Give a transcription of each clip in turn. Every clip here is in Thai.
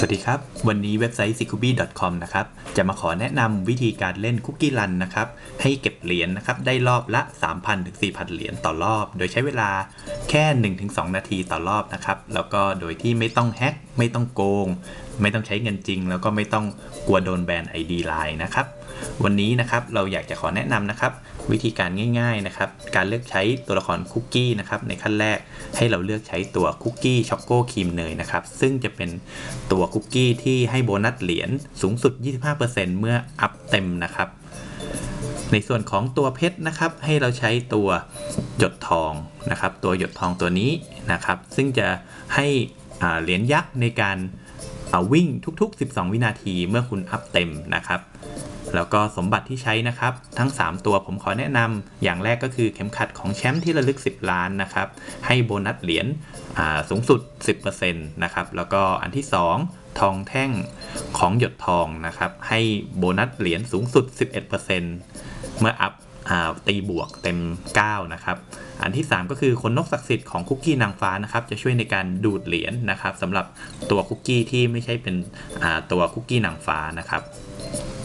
สวัสดีครับ วันนี้เว็บไซต์ s i k u b i c o m นะครับ จะมาขอแนะนำวิธีการเล่นคุกกี้รันนะครับ ให้เก็บเหรียญนนะครับ ได้รอบละ 3,000ถึง4,000 เหรียญต่อรอบ โดยใช้เวลาแค่ 1-2 นาทีต่อรอบนะครับ แล้วก็โดยที่ไม่ต้องแฮ็ก ไม่ต้องโกง ไม่ต้องใช้เงินจริง แล้วก็ไม่ต้องกลัวโดนแบน ID Line นะครับ วันนี้นะครับเราอยากจะขอแนะนำนะครับ วิธีการง่าย ๆนะครับ การเลือกใช้ตัวละครคุกกี้นะครับในขั้นแรกให้เราเลือกใช้ตัวคุกกี้ช็อกโกครีมเนยนะครับ ซึ่งจะเป็นตัวคุกกี้ที่ให้โบนัสเหรียญสูงสุด 25%เมื่ออัพเต็มนะครับในส่วนของตัวเพชรนะครับ ให้เราใช้ตัวหยดทองนะครับ ตัวหยดทองตัวนี้นะครับ ซึ่งจะให้เหรียญยักษ์ในการ วิ่งทุก ๆ 12 วินาทีเมื่อคุณอัพเต็มนะครับแล้วก็สมบัติที่ใช้นะครับ ทั้ง 3 ตัวผมขอแนะนำอย่างแรกก็คือเข็มขัดของแชมป์ที่ระลึก 10 ล้านนะครับ ให้โบนัสเหรียญสูงสุด 10%นะครับ แล้วก็อันที่ 2 ทองแท่งของหยดทองนะครับ ให้โบนัสเหรียญสูงสุด 11%เมื่ออัพ ตีบวกเต็ม 9 นะครับ อันที่ 3 ก็คือขนนกศักดิ์สิทธิ์ของคุกกี้นางฟ้านะครับ จะช่วยในการดูดเหรียญนะครับสำหรับตัวคุกกี้ที่ไม่ใช่เป็นตัวคุกกี้นางฟ้านะครับ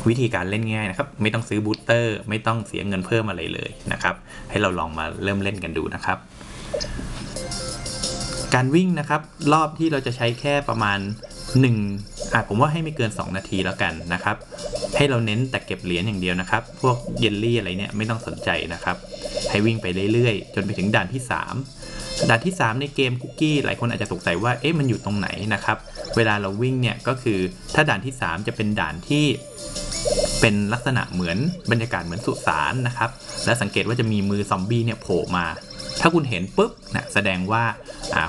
วิธีการเล่นง่ายนะครับ ไม่ต้องซื้อบูสเตอร์ ไม่ต้องเสียเงินเพิ่มอะไรเลยนะครับ ให้เราลองมาเริ่มเล่นกันดูนะครับ การวิ่งนะครับ รอบที่เราจะใช้แค่ประมาณ 1 อะผมว่าให้ไม่เกิน 2 นาทีแล้วกันนะครับ ให้เราเน้นแต่เก็บเหรียญอย่างเดียวนะครับ พวกเยลลี่อะไรเนี่ยไม่ต้องสนใจนะครับ ให้วิ่งไปเรื่อยๆ จนไปถึงด่านที่ 3 ด่านที่ 3 ในเกมคุกกี้หลายคนอาจจะสงสัยว่าเอ๊ะมันอยู่ตรงไหนนะครับ เวลาเราวิ่งเนี่ยก็คือถ้าด่านที่ 3 จะเป็นด่านที่เป็นลักษณะเหมือนบรรยากาศเหมือนสุสานนะครับ และสังเกตว่าจะมีมือซอมบี้เนี่ยโผล่มาถ้าคุณเห็นปุ๊บนะแสดงว่า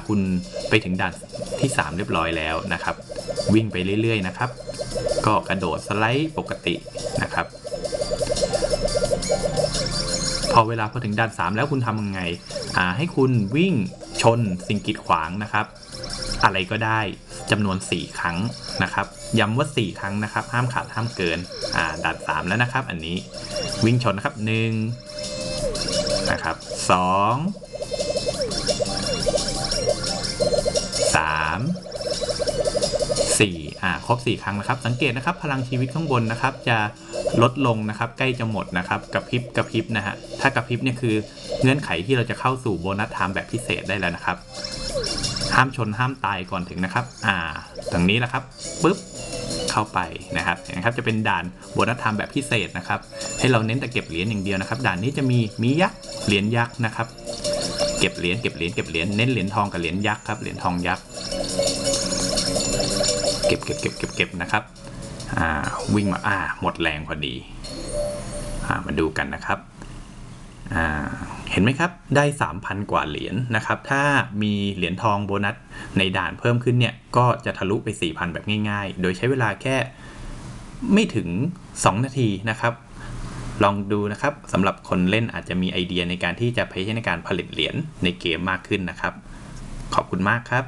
คุณไปถึงด่านที่ 3 เรียบร้อยแล้วนะครับ วิ่งไปเรื่อยๆนะครับ ก็กระโดดสไลด์ปกตินะครับ พอเวลาพอถึงด่าน 3 แล้วคุณทำยังไงอ่าให้คุณวิ่งชนสิ่งกีดขวางนะครับ อะไรก็ได้จำนวน 4 ครั้งนะครับ ย้ำว่า 4 ครั้งนะครับ ห้ามขาดห้ามเกินอ่าด่าน 3 แล้วนะครับ อันนี้วิ่งชนนะครับ1นะครับ2 4อ่าครบ 4 ครั้งนะครับ สังเกตนะครับ พลังชีวิตข้างบนนะครับ จะลดลงนะครับ ใกล้จะหมดนะครับกระพริบกระพริบนะฮะถ้ากระพริบเนี่ยคือเงื่อนไขที่เราจะเข้าสู่โบนัสไทม์แบบพิเศษได้แล้วนะครับ ห้ามชนห้ามตายก่อนถึงนะครับ อ่าตรงนี้แหละครับปึ๊บเข้าไปนะครับนะครับจะเป็นด่านโบนัสไทม์แบบพิเศษนะครับ ให้เราเน้นแต่เก็บเหรียญอย่างเดียวนะครับ ด่านนี้จะมีมียักษ์เหรียญยักษ์นะครับ เก็บเหรียญเก็บเหรียญเก็บเหรียญเน้นเหรียญทองกับเหรียญยักษ์ครับเหรียญทองยักษ์ เก็บเก็บเก็บเก็บเก็บนะครับอ่าวิ่งมาอ่าหมดแรงพอดีอ่ามาดูกันนะครับอ่าเห็นไหมครับได้ 3,000 กว่าเหรียญนะครับ ถ้ามีเหรียญทองโบนัสในด่านเพิ่มขึ้นเนี่ยก็จะทะลุไป 4,000 แบบง่ายๆ โดยใช้เวลาแค่ไม่ถึง 2 นาทีนะครับ ลองดูนะครับสำหรับคนเล่นอาจจะมีไอเดียในการที่จะใช้ในการผลิตเหรียญในเกมมากขึ้นนะครับ ขอบคุณมากครับ